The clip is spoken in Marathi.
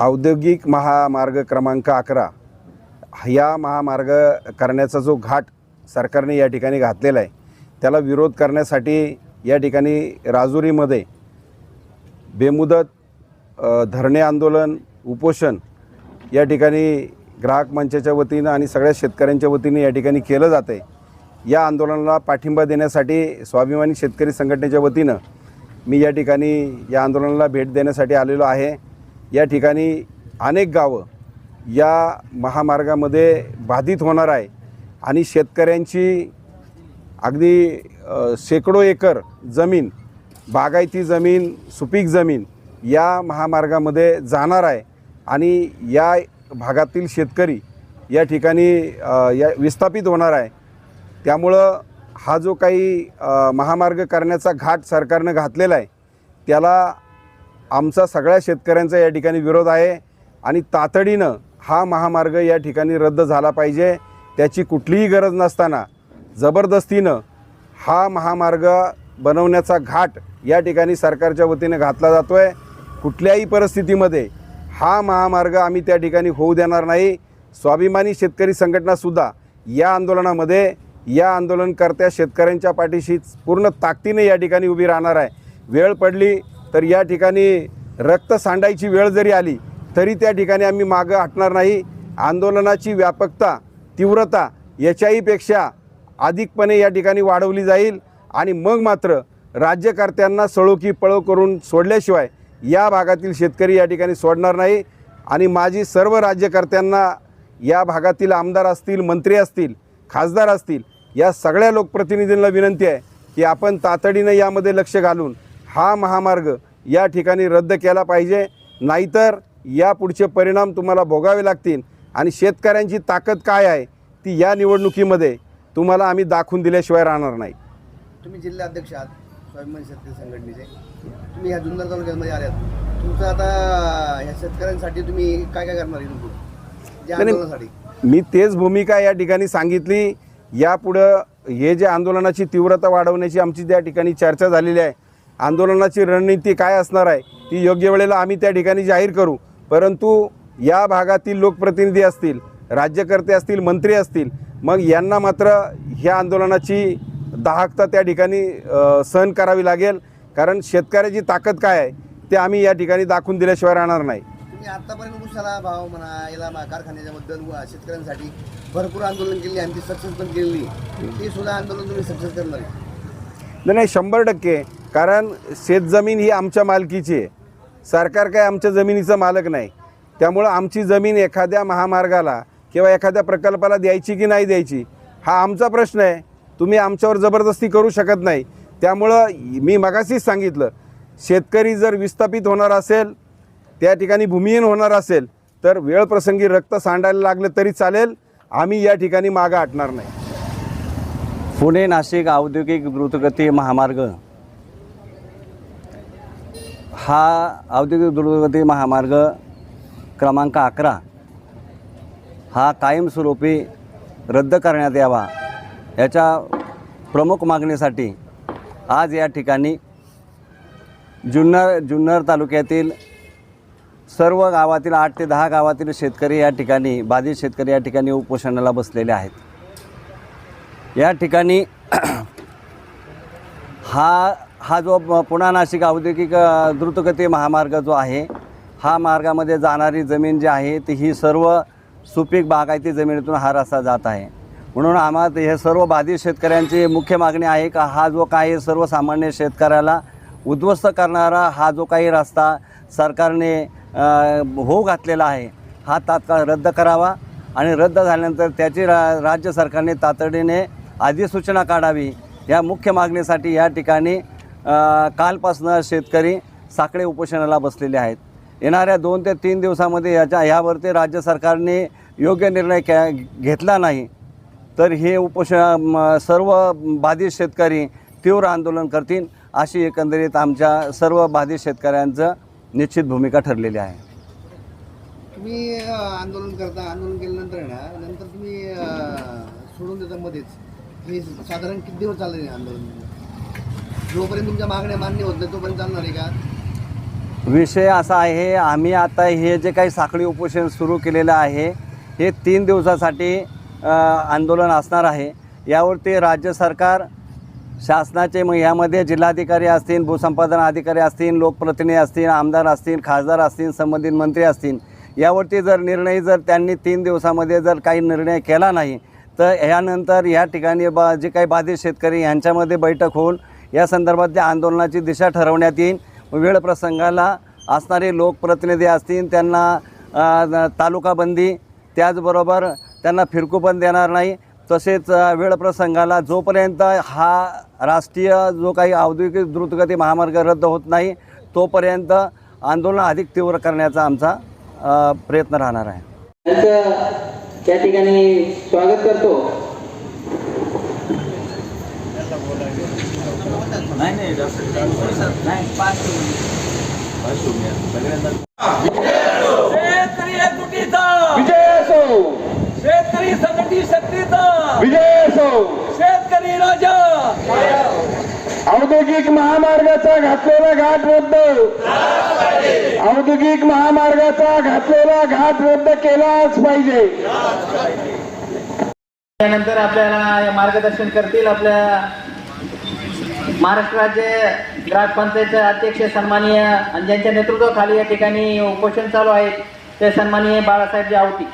औद्योगिक महामार्ग क्रमांक अकरा. या महामार्ग करण्याचा जो घाट सरकारने या ठिकाणी घातलेला आहे त्याला विरोध करण्यासाठी या ठिकाणी राजुरीमध्ये बेमुदत धरणे आंदोलन उपोषण या ठिकाणी ग्राहक मंचाच्या वतीनं आणि सगळ्या शेतकऱ्यांच्या वतीने या ठिकाणी केलं जातं आहे. या आंदोलनाला पाठिंबा देण्यासाठी स्वाभिमानी शेतकरी संघटनेच्या वतीनं मी या ठिकाणी या आंदोलनाला भेट देण्यासाठी आलेलो आहे. या ठिकाणी अनेक गावं या महामार्गामध्ये बाधित होणार आहे आणि शेतकऱ्यांची अगदी शेकडो एकर जमीन बागायती जमीन सुपीक जमीन या महामार्गामध्ये जाणार आहे आणि या भागातील शेतकरी या ठिकाणी या विस्थापित होणार आहे. त्यामुळं हा जो काही महामार्ग करण्याचा घाट सरकारनं घातलेला आहे त्याला आमचा सगळ्या शेतकऱ्यांचा या ठिकाणी विरोध आहे आणि तातडीनं हा महामार्ग या ठिकाणी रद्द झाला पाहिजे. त्याची कुठलीही गरज नसताना जबरदस्तीनं हा महामार्ग बनवण्याचा घाट या ठिकाणी सरकारच्या वतीने घातला जातो आहे कुठल्याही परिस्थितीमध्ये हा महामार्ग आम्ही त्या ठिकाणी होऊ देणार नाही. स्वाभिमानी शेतकरी संघटनासुद्धा या आंदोलनामध्ये या आंदोलनकर्त्या शेतकऱ्यांच्या पाठीशी पूर्ण ताकदीने या ठिकाणी उभी राहणार आहे. वेळ पडली तर या ठिकाणी रक्त सांडायची वेळ जरी आली तरी त्या ठिकाणी आम्ही मागं हटणार नाही. आंदोलनाची व्यापकता तीव्रता याच्याहीपेक्षा अधिकपणे या ठिकाणी वाढवली जाईल आणि मग मात्र राज्यकर्त्यांना सळोकी पळो करून सोडल्याशिवाय या भागातील शेतकरी या ठिकाणी सोडणार नाही. आणि माझी सर्व राज्यकर्त्यांना या भागातील आमदार असतील मंत्री असतील खासदार असतील या सगळ्या लोकप्रतिनिधींना विनंती आहे की आपण तातडीनं यामध्ये लक्ष घालून हा महामार्ग या ठिकाणी रद्द केला पाहिजे. नाहीतर या पुढचे परिणाम तुम्हाला भोगावे लागतील. आणि शेतकऱ्यांची ताकद काय आहे ती या निवडणुकीमध्ये तुम्हाला आम्ही दाखवून दिल्याशिवाय राहणार नाही. तुम्ही जिल्हा अध्यक्ष आहात स्वाभिमान शेतकरी संघटनेचे. तुम्ही ह्या जुन्नर तालुक्यामध्ये आल्यात तुमचं आता ह्या शेतकऱ्यांसाठी तुम्ही काय काय करणार. आंदोलनासाठी. मी तेच भूमिका या ठिकाणी सांगितली. यापुढं हे जे आंदोलनाची तीव्रता वाढवण्याची आमची त्या ठिकाणी चर्चा झालेली आहे. आंदोलनाची रणनीती काय असणार आहे ती योग्य वेळेला आम्ही त्या ठिकाणी जाहीर करू. परंतु या भागातील लोकप्रतिनिधी असतील राज्यकर्ते असतील मंत्री असतील मग यांना मात्र ह्या आंदोलनाची दाहकता त्या ठिकाणी सहन करावी लागेल. कारण शेतकऱ्याची ताकद काय आहे ते आम्ही या ठिकाणी दाखवून दिल्याशिवाय राहणार नाही. आतापर्यंत उसाला भाव म्हणा याला कारखान्याच्या बद्दल शेतकऱ्यांसाठी भरपूर आंदोलन केली आणि ती सक्सेस पण केलेली ती सुद्धा आंदोलन तुम्ही सक्सेस करणार नाही शंभर टक्के. कारण शेतजमीन ही आमच्या मालकीची आहे. सरकार काय आमच्या जमिनीचं मालक नाही. त्यामुळं आमची जमीन एखाद्या महामार्गाला किंवा एखाद्या प्रकल्पाला द्यायची की नाही द्यायची हा आमचा प्रश्न आहे. तुम्ही आमच्यावर जबरदस्ती करू शकत नाही. त्यामुळं मी मगाशीच सांगितलं शेतकरी जर विस्थापित होणार असेल त्या ठिकाणी भूमिहीन होणार असेल तर वेळप्रसंगी रक्त सांडायला लागलं तरी चालेल. आम्ही या ठिकाणी मागं हटणार नाही. पुणे नाशिक औद्योगिक द्रुतगती महामार्ग. हा औद्योगिक द्रुतगती महामार्ग क्रमांक अकरा हा कायमस्वरूपी रद्द करण्यात यावा याच्या प्रमुख मागणीसाठी आज या ठिकाणी जुन्नर जुन्नर तालुक्यातील सर्व गावातील आठ ते दहा गावातील शेतकरी या ठिकाणी बाधित शेतकरी या ठिकाणी उपोषणाला बसलेले आहेत. या ठिकाणी हा हा जो पुणा नाशिक औद्योगिक द्रुतगती महामार्ग जो आहे हा मार्गामध्ये जाणारी जमीन जी आहे ती ही सर्व सुपीक बागायती जमिनीतून हा रस्ता जात आहे. म्हणून आम्हाला हे सर्व बाधित शेतकऱ्यांची मुख्य मागणी आहे का हा जो काही सर्वसामान्य शेतकऱ्याला उद्ध्वस्त करणारा हा जो काही रस्ता सरकारने होऊ घातलेला आहे हा तात्काळ रद्द करावा आणि रद्द झाल्यानंतर त्याची रा राज्य सरकारने तातडीने अधिसूचना काढावी या मुख्य मागणीसाठी या ठिकाणी कालपासनं शेतकरी साखळे उपोषणाला बसलेले आहेत. येणाऱ्या दोन ते तीन दिवसामध्ये याच्या ह्यावरती राज्य सरकारने योग्य निर्णय कॅ घेतला नाही तर हे उपोषण सर्व बाधित शेतकरी तीव्र आंदोलन करतील अशी एकंदरीत आमच्या सर्व बाधित शेतकऱ्यांचं निश्चित भूमिका ठरलेली आहे. तुम्ही आंदोलन करता आंदोलन केल्यानंतर ना नंतर तुम्ही सोडून देता मध्येच. हे साधारण किती दिवस चालले आंदोलन? जोपर्यंत तुमच्या मागण्या मान्य होत नाही तोपर्यंत चालणार आहे का? विषय असा आहे आम्ही आता हे जे काही साखळी उपोषण सुरू केलेलं आहे हे तीन दिवसासाठी अ, आंदोलन असणार आहे. यावरती राज्य सरकार शासनाचे मग यामध्ये जिल्हाधिकारी असतील भूसंपादन अधिकारी असतील लोकप्रतिनिधी असतील आमदार असतील खासदार असतील संबंधित मंत्री असतील यावरती जर निर्णय जर त्यांनी तीन दिवसामध्ये जर काही निर्णय केला नाही तर ह्यानंतर या ठिकाणी बा जे काही बाधित शेतकरी यांच्यामध्ये बैठक होऊन या संदर्भातल्या आंदोलनाची दिशा ठरवण्यात येईल वेळ प्रसंगाला असणारे लोकप्रतिनिधी असतील त्यांना तालुकाबंदी त्याचबरोबर त्यांना फिरकू पण देणार नाही. तसेच वेळप्रसंगाला वेळ प्रसंगाला जोपर्यंत हा राष्ट्रीय जो काही औद्योगिक द्रुतगती महामार्ग रद्द होत नाही तोपर्यंत आंदोलन अधिक तीव्र करण्याचा आमचा प्रयत्न राहणार आहे. त्या ठिकाणी स्वागत करतो. शेतकरी एकजुटीचा विजय असो शेतकरी संघटित शक्तीचा विजय असो शेतकरी राजा. औद्योगिक महामार्गाचा घातलेला घाट रद्द. औद्योगिक महामार्गाचा घातलेला घाट रद्द केलाच पाहिजे. त्यानंतर आपल्याला मार्गदर्शन करतील आपल्या महाराष्ट्र राज्य ग्रामपंचायतचे अध्यक्ष सन्माननीय आणि ज्यांच्या नेतृत्वाखाली या ठिकाणी उपोषण चालू आहे ते सन्माननीय बाळासाहेब आवटी